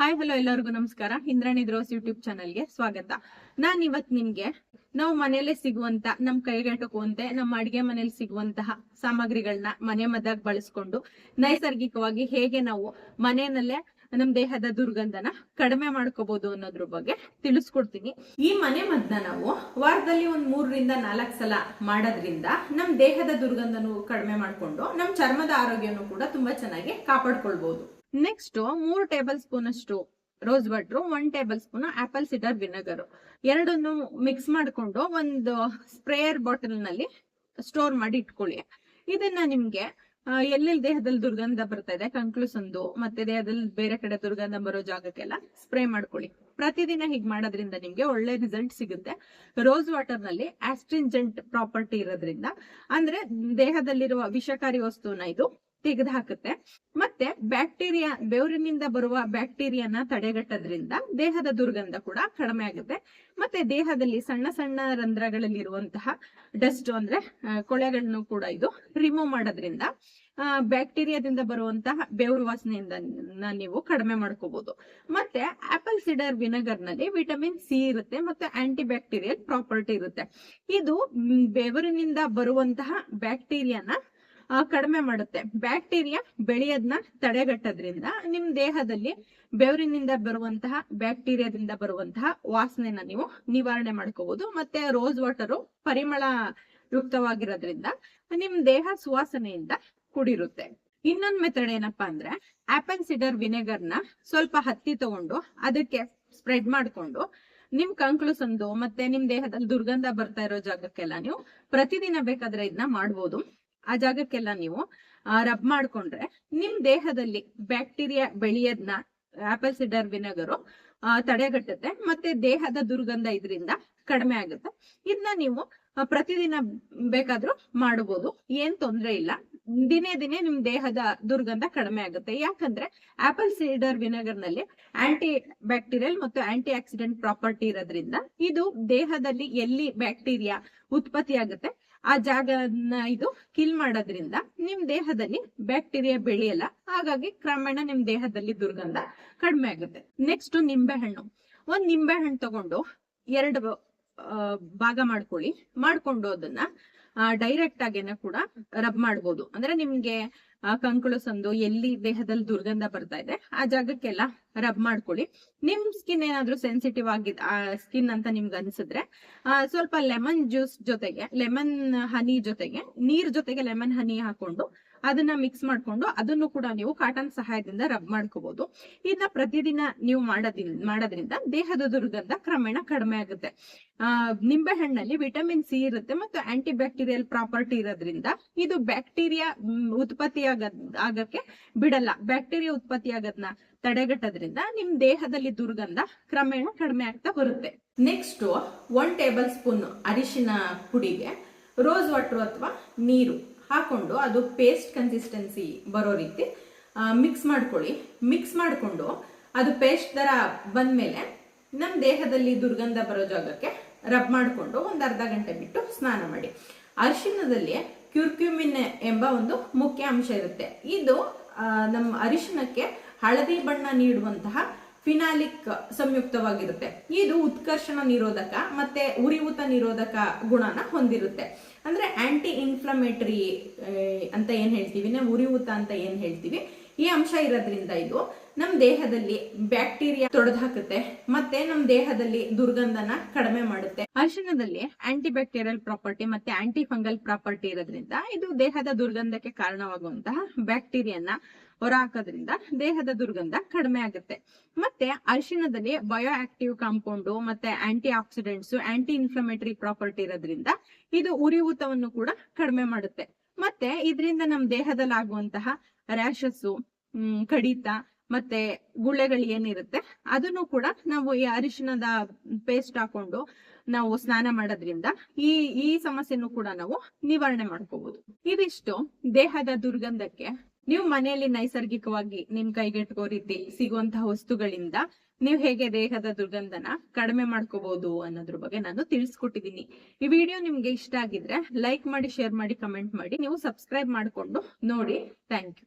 Hi hello ಎಲ್ಲರಿಗೂ ನಮಸ್ಕಾರ. Indrani ದ್ರೋಸ್ YouTube ಚಾನಲ್ಗೆ ಸ್ವಾಗತ. ನಾನ್ ಇವತ್ ನಿಮ್ಗೆ ನಾವು ಮನೆಯಲ್ಲೇ ಸಿಗುವಂತ, ನಮ್ ಕೈಗೆಟಕುವಂತೆ ನಮ್ಮ ಅಡಿಗೆ ಮನೇಲಿ ಸಿಗುವಂತಹ ಸಾಮಗ್ರಿಗಳನ್ನ ಮನೆ ಮದ್ದಾಗಿ ಬಳಸ್ಕೊಂಡು, ನೈಸರ್ಗಿಕವಾಗಿ ಹೇಗೆ ನಾವು ಮನೆಯಲ್ಲೇ ನಮ್ ದೇಹದ ದುರ್ಗಂಧನ ಕಡಿಮೆ ಮಾಡ್ಕೋಬಹುದು ಅನ್ನೋದ್ರ ಬಗ್ಗೆ ತಿಳಿಸ್ಕೊಡ್ತೀನಿ. ಈ ಮನೆ ಮದ್ನ ನಾವು ವಾರದಲ್ಲಿ ಒಂದ್ ಮೂರರಿಂದ ನಾಲ್ಕು ಸಲ ಮಾಡೋದ್ರಿಂದ ನಮ್ ದೇಹದ ದುರ್ಗಂಧನು ಕಡಿಮೆ ಮಾಡ್ಕೊಂಡು ನಮ್ ಚರ್ಮದ ಆರೋಗ್ಯನೂ ಕೂಡ ತುಂಬಾ ಚೆನ್ನಾಗಿ ಕಾಪಾಡ್ಕೊಳ್ಬಹುದು ನೆಕ್ಸ್ಟ್ ಮೂರು ಟೇಬಲ್ ಸ್ಪೂನ್ ಅಷ್ಟು rose water one tablespoon apple cider vinegar ಎರಡನ್ನು ಮಿಕ್ಸ್ ಮಾಡ್ಕೊಂಡು ಒಂದು ಸ್ಪ್ರೇಯರ್ ಬಾಟಲ್ನಲ್ಲಿ ಸ್ಟೋರ್ ಮಾಡಿ ಇಟ್ಕೊಳ್ಳಿ. ಇದನ್ನ ನಿಮ್ಗೆ ಎಲ್ಲೆಲ್ಲಿ ದೇಹದಲ್ಲಿ ದುರ್ಗಂಧ ಬರ್ತಾ ಇದೆ ಕಂಕ್ಲೂಸಂದು ಮತ್ತೆ ದೇಹದಲ್ಲಿ ಬೇರೆ ಕಡೆ ದುರ್ಗಂಧ ಬರೋ ಜಾಗಕ್ಕೆಲ್ಲ ಸ್ಪ್ರೇ ಮಾಡ್ಕೊಳ್ಳಿ. ಪ್ರತಿದಿನ ಹೀಗೆ ಮಾಡೋದ್ರಿಂದ ನಿಮ್ಗೆ ಒಳ್ಳೆ ರಿಸಲ್ಟ್ ಸಿಗುತ್ತೆ. ರೋಸ್ ವಾಟರ್ನಲ್ಲಿ ಆಸ್ಟ್ರಿಂಜೆಂಟ್ ಪ್ರಾಪರ್ಟಿ ಇರೋದ್ರಿಂದ, ಅಂದ್ರೆ ದೇಹದಲ್ಲಿರುವ ವಿಷಕಾರಿ ವಸ್ತುವನ್ನ ಇದು ತೆಗೆದು ಹಾಕುತ್ತೆ ಮತ್ತೆ ಬ್ಯಾಕ್ಟೀರಿಯಾ ಬೆವರಿನಿಂದ ಬರುವ ಬ್ಯಾಕ್ಟೀರಿಯಾನ ತಡೆಗಟ್ಟೋದ್ರಿಂದ ದೇಹದ ದುರ್ಗಂಧ ಕೂಡ ಕಡಿಮೆ ಆಗುತ್ತೆ. ಮತ್ತೆ ದೇಹದಲ್ಲಿ ಸಣ್ಣ ಸಣ್ಣ ರಂಧ್ರಗಳಲ್ಲಿರುವಂತಹ ಡಸ್ಟ್ ಅಂದ್ರೆ ಕೊಳೆಗಳನ್ನು ಕೂಡ ಇದು ರಿಮೂವ್ ಮಾಡೋದ್ರಿಂದ ಬ್ಯಾಕ್ಟೀರಿಯಾದಿಂದ ಬರುವಂತಹ ಬೆವರು ವಾಸನೆಯಿಂದ ನೀವು ಕಡಿಮೆ ಮಾಡ್ಕೋಬಹುದು ಮತ್ತೆ ಆಪಲ್ ಸಿಡರ್ ವಿನೆಗರ್ನಲ್ಲಿ ವಿಟಮಿನ್ ಸಿ ಇರುತ್ತೆ, ಮತ್ತೆ ಆಂಟಿ ಬ್ಯಾಕ್ಟೀರಿಯಲ್ ಪ್ರಾಪರ್ಟಿ ಇರುತ್ತೆ. ಇದು ಬೆವರಿನಿಂದ ಬರುವಂತಹ ಬ್ಯಾಕ್ಟೀರಿಯಾನ ಕಡಿಮೆ ಮಾಡುತ್ತೆ. ಬ್ಯಾಕ್ಟೀರಿಯಾ ಬೆಳೆಯೋದನ್ನ ತಡೆಗಟ್ಟೋದ್ರಿಂದ ನಿಮ್ ದೇಹದಲ್ಲಿ ಬೆವರಿನಿಂದ ಬರುವಂತಹ, ಬ್ಯಾಕ್ಟೀರಿಯಾದಿಂದ ಬರುವಂತಹ ವಾಸನೆನ ನೀವು ನಿವಾರಣೆ ಮಾಡ್ಕೋಬಹುದು ಮತ್ತೆ ರೋಸ್ ವಾಟರು ಪರಿಮಳ ಯುಕ್ತವಾಗಿರೋದ್ರಿಂದ ನಿಮ್ ದೇಹ ಸುವಾಸನೆಯಿಂದ ಕೂಡಿರುತ್ತೆ. ಇನ್ನೊಂದ್ ಮೆಥಡ್ ಏನಪ್ಪಾ ಅಂದ್ರೆ ಆಪಲ್ ಸಿಡರ್ ವಿನೆಗರ್ನ ಸ್ವಲ್ಪ ಹತ್ತಿ ತಗೊಂಡು ಅದಕ್ಕೆ ಸ್ಪ್ರೆಡ್ ಮಾಡ್ಕೊಂಡು, ನಿಮ್ ಕಂಕ್ಲುಸಂದು ಮತ್ತೆ ನಿಮ್ ದೇಹದಲ್ಲಿ ದುರ್ಗಂಧ ಬರ್ತಾ ಇರೋ ಜಾಗಕ್ಕೆಲ್ಲ ನೀವು ಪ್ರತಿದಿನ ಬೇಕಾದ್ರೆ ಇದನ್ನ ಮಾಡ್ಬೋದು. ಆ ಜಾಗಕ್ಕೆಲ್ಲ ನೀವು ರಬ್ ಮಾಡ್ಕೊಂಡ್ರೆ ನಿಮ್ ದೇಹದಲ್ಲಿ ಬ್ಯಾಕ್ಟೀರಿಯಾ ಬೆಳೆಯೋದ್ನ ಆಪಲ್ ಸಿಡರ್ ವಿನೆಗರು ತಡೆಗಟ್ಟುತ್ತೆ ಮತ್ತೆ ದೇಹದ ದುರ್ಗಂಧ ಇದರಿಂದ ಕಡಿಮೆ ಆಗುತ್ತೆ. ಇದನ್ನ ನೀವು ಪ್ರತಿದಿನ ಬೇಕಾದ್ರೂ ಮಾಡಬಹುದು ಏನ್ ತೊಂದ್ರೆ ಇಲ್ಲ. ದಿನೇ ದಿನೇ ನಿಮ್ ದೇಹದ ದುರ್ಗಂಧ ಕಡಿಮೆ ಆಗುತ್ತೆ. ಯಾಕಂದ್ರೆ ಆಪಲ್ ಸೀಡರ್ ವಿನೆಗರ್ನಲ್ಲಿ ಆಂಟಿ ಬ್ಯಾಕ್ಟೀರಿಯಲ್ ಮತ್ತು ಆಂಟಿ ಆಕ್ಸಿಡೆಂಟ್ ಪ್ರಾಪರ್ಟಿ ಇರೋದ್ರಿಂದ ಇದು ದೇಹದಲ್ಲಿ ಎಲ್ಲಿ ಬ್ಯಾಕ್ಟೀರಿಯಾ ಉತ್ಪತ್ತಿ ಆಗುತ್ತೆ, ಆ ಜಾಗನ ಇದು ಕಿಲ್ ಮಾಡೋದ್ರಿಂದ ನಿಮ್ ದೇಹದಲ್ಲಿ ಬ್ಯಾಕ್ಟೀರಿಯಾ ಬೆಳೆಯಲ್ಲ. ಹಾಗಾಗಿ ಕ್ರಮೇಣ ನಿಮ್ ದೇಹದಲ್ಲಿ ದುರ್ಗಂಧ ಕಡಿಮೆ ಆಗುತ್ತೆ. ನೆಕ್ಸ್ಟ್ ನಿಂಬೆಹಣ್ಣು. ಒಂದ್ ನಿಂಬೆಹಣ್ಣು ತಗೊಂಡು ಎರಡು ಭಾಗ ಮಾಡ್ಕೊಳ್ಳಿ. ಮಾಡ್ಕೊಂಡು ಅದನ್ನ ಡೈರೆಕ್ಟ್ ಆಗೇನೆ ಕೂಡ ರಬ್ ಮಾಡ್ಬೋದು. ಅಂದ್ರೆ ನಿಮ್ಗೆ ಕಂಕುಳು ಸಂದು ಎಲ್ಲಿ ದೇಹದಲ್ಲಿ ದುರ್ಗಂಧ ಬರ್ತಾ ಇದೆ, ಆ ಜಾಗಕ್ಕೆಲ್ಲ ರಬ್ ಮಾಡ್ಕೊಳ್ಳಿ. ನಿಮ್ ಸ್ಕಿನ್ ಏನಾದ್ರೂ ಸೆನ್ಸಿಟಿವ್ ಆಗಿದ್ ಸ್ಕಿನ್ ಅಂತ ನಿಮ್ಗೆ ಅನ್ಸಿದ್ರೆ ಸ್ವಲ್ಪ ಲೆಮನ್ ಜ್ಯೂಸ್ ಜೊತೆಗೆ ಲೆಮನ್ ಹನಿ ಜೊತೆಗೆ, ನೀರ್ ಜೊತೆಗೆ ಲೆಮನ್ ಹನಿ ಹಾಕೊಂಡು ಅದನ್ನ ಮಿಕ್ಸ್ ಮಾಡ್ಕೊಂಡು ಅದನ್ನು ಕೂಡ ನೀವು ಕಾಟನ್ ಸಹಾಯದಿಂದ ರಬ್ ಮಾಡ್ಕೋಬಹುದು ಇದನ್ನ ಪ್ರತಿದಿನ ನೀವು ಮಾಡೋದ್ರಿಂದ ಮಾಡೋದ್ರಿಂದ ದೇಹದ ದುರ್ಗಂಧ ಕ್ರಮೇಣ ಕಡಿಮೆ ಆಗುತ್ತೆ. ಆ ನಿಂಬೆ ವಿಟಮಿನ್ ಸಿ ಇರುತ್ತೆ ಮತ್ತು ಆಂಟಿ ಬ್ಯಾಕ್ಟೀರಿಯಲ್ ಪ್ರಾಪರ್ಟಿ ಇರೋದ್ರಿಂದ ಇದು ಬ್ಯಾಕ್ಟೀರಿಯಾ ಉತ್ಪತ್ತಿ ಆಗಕ್ಕೆ ಬಿಡಲ್ಲ. ಬ್ಯಾಕ್ಟೀರಿಯಾ ಉತ್ಪತ್ತಿ ಆಗೋದನ್ನ ತಡೆಗಟ್ಟೋದ್ರಿಂದ ನಿಮ್ ದೇಹದಲ್ಲಿ ದುರ್ಗಂಧ ಕ್ರಮೇಣ ಕಡಿಮೆ ಆಗ್ತಾ ಬರುತ್ತೆ. ನೆಕ್ಸ್ಟ್ ಒನ್ ಟೇಬಲ್ ಸ್ಪೂನ್ ಅರಿಶಿನ ಪುಡಿಗೆ ರೋಸ್ ವಾಟರ್ ಅಥವಾ ನೀರು. ಹಾಕೊಂಡು ಅದು ಪೇಸ್ಟ್ ಕನ್ಸಿಸ್ಟೆನ್ಸಿ ಬರೋ ರೀತಿ ಮಿಕ್ಸ್ ಮಾಡ್ಕೊಳ್ಳಿ. ಮಿಕ್ಸ್ ಮಾಡಿಕೊಂಡು ಅದು ಪೇಸ್ಟ್ ತರ ಬಂದ್ಮೇಲೆ ನಮ್ಮ ದೇಹದಲ್ಲಿ ದುರ್ಗಂಧ ಬರೋ ಜಾಗಕ್ಕೆ ರಬ್ ಮಾಡಿಕೊಂಡು ಒಂದು ಅರ್ಧ ಗಂಟೆ ಬಿಟ್ಟು ಸ್ನಾನ ಮಾಡಿ. ಅರಿಶಿಣದಲ್ಲಿ ಕ್ಯೂರ್ಕ್ಯೂಮಿನ್ ಎಂಬ ಒಂದು ಮುಖ್ಯ ಅಂಶ ಇರುತ್ತೆ. ಇದು ನಮ್ಮ ಅರಿಶಿಣಕ್ಕೆ ಹಳದಿ ಬಣ್ಣ ನೀಡುವಂತಹ ಫಿನಾಲಿಕ್ ಸಂಯುಕ್ತವಾಗಿರುತ್ತೆ. ಇದು ಉತ್ಕರ್ಷಣ ನಿರೋಧಕ ಮತ್ತೆ ಉರಿಯೂತ ನಿರೋಧಕ ಗುಣನ ಹೊಂದಿರುತ್ತೆ. ಅಂದ್ರೆ ಆಂಟಿ ಇನ್ಫ್ಲಮೇಟರಿ ಅಂತ ಏನ್ ಹೇಳ್ತೀವಿ? ಉರಿಯೂತ ಅಂತ ಏನ್ ಹೇಳ್ತೀವಿ? ಈ ಅಂಶ ಇರೋದ್ರಿಂದ ಇದು ನಮ್ಮ ದೇಹದಲ್ಲಿ ಬ್ಯಾಕ್ಟೀರಿಯಾ ತೊಡೆದು ಹಾಕುತ್ತೆ, ಮತ್ತೆ ನಮ್ಮ ದೇಹದಲ್ಲಿ ದುರ್ಗಂಧನ ಕಡಿಮೆ ಮಾಡುತ್ತೆ. ಅರಿಶಿಣದಲ್ಲಿ ಆಂಟಿ ಬ್ಯಾಕ್ಟೀರಿಯಲ್ ಪ್ರಾಪರ್ಟಿ ಮತ್ತೆ ಆಂಟಿ ಫಂಗಲ್ ಪ್ರಾಪರ್ಟಿ ಇರೋದ್ರಿಂದ ಇದು ದೇಹದ ದುರ್ಗಂಧಕ್ಕೆ ಕಾರಣವಾಗುವಂತಹ ಬ್ಯಾಕ್ಟೀರಿಯನ್ನ ಹೊರಹಾಕೋದ್ರಿಂದ ದೇಹದ ದುರ್ಗಂಧ ಕಡಿಮೆ ಆಗುತ್ತೆ. ಮತ್ತೆ ಅರಿಶಿಣದಲ್ಲಿ ಬಯೋ ಆಕ್ಟಿವ್ ಕಾಂಪೌಂಡು ಮತ್ತೆ antioxidants anti inflammatory property ಇರೋದ್ರಿಂದ ಇದು ಉರಿಯೂತವನ್ನು ಕೂಡ ಕಡಿಮೆ ಮಾಡುತ್ತೆ. ಮತ್ತೆ ಇದರಿಂದ ನಮ್ಮ ದೇಹದಲ್ಲಿ ಆಗುವಂತಹ ರ್ಯಾಶಸ್ಸು ಕಡಿತ ಮತ್ತೆ ಗುಳ್ಳೆಗಳು ಏನಿರುತ್ತೆ, ಅದನ್ನು ಕೂಡ ನಾವು ಈ ಅರಿಶಿಣದ ಪೇಸ್ಟ್ ಹಾಕೊಂಡು ನಾವು ಸ್ನಾನ ಮಾಡೋದ್ರಿಂದ ಈ ಈ ಸಮಸ್ಯೆನು ಕೂಡ ನಾವು ನಿವಾರಣೆ ಮಾಡ್ಕೋಬಹುದು ಇದಿಷ್ಟು ದೇಹದ ದುರ್ಗಂಧಕ್ಕೆ. ನೀವು ಮನೆಯಲ್ಲಿ ನೈಸರ್ಗಿಕವಾಗಿ ನಿಮ್ ಕೈಗೆಟ್ಕೋ ರೀತಿ ಸಿಗುವಂತಹ ವಸ್ತುಗಳಿಂದ ನೀವು ಹೇಗೆ ದೇಹದ ದುರ್ಗಂಧನ ಕಡಿಮೆ ಮಾಡ್ಕೋಬಹುದು ಅನ್ನೋದ್ರ ಬಗ್ಗೆ ನಾನು ತಿಳಿಸ್ಕೊಟ್ಟಿದ್ದೀನಿ. ಈ ವಿಡಿಯೋ ನಿಮ್ಗೆ ಇಷ್ಟ ಆಗಿದ್ರೆ ಲೈಕ್ ಮಾಡಿ, ಶೇರ್ ಮಾಡಿ, ಕಮೆಂಟ್ ಮಾಡಿ, ನೀವು ಸಬ್ಸ್ಕ್ರೈಬ್ ಮಾಡ್ಕೊಂಡು ನೋಡಿ. Thank you.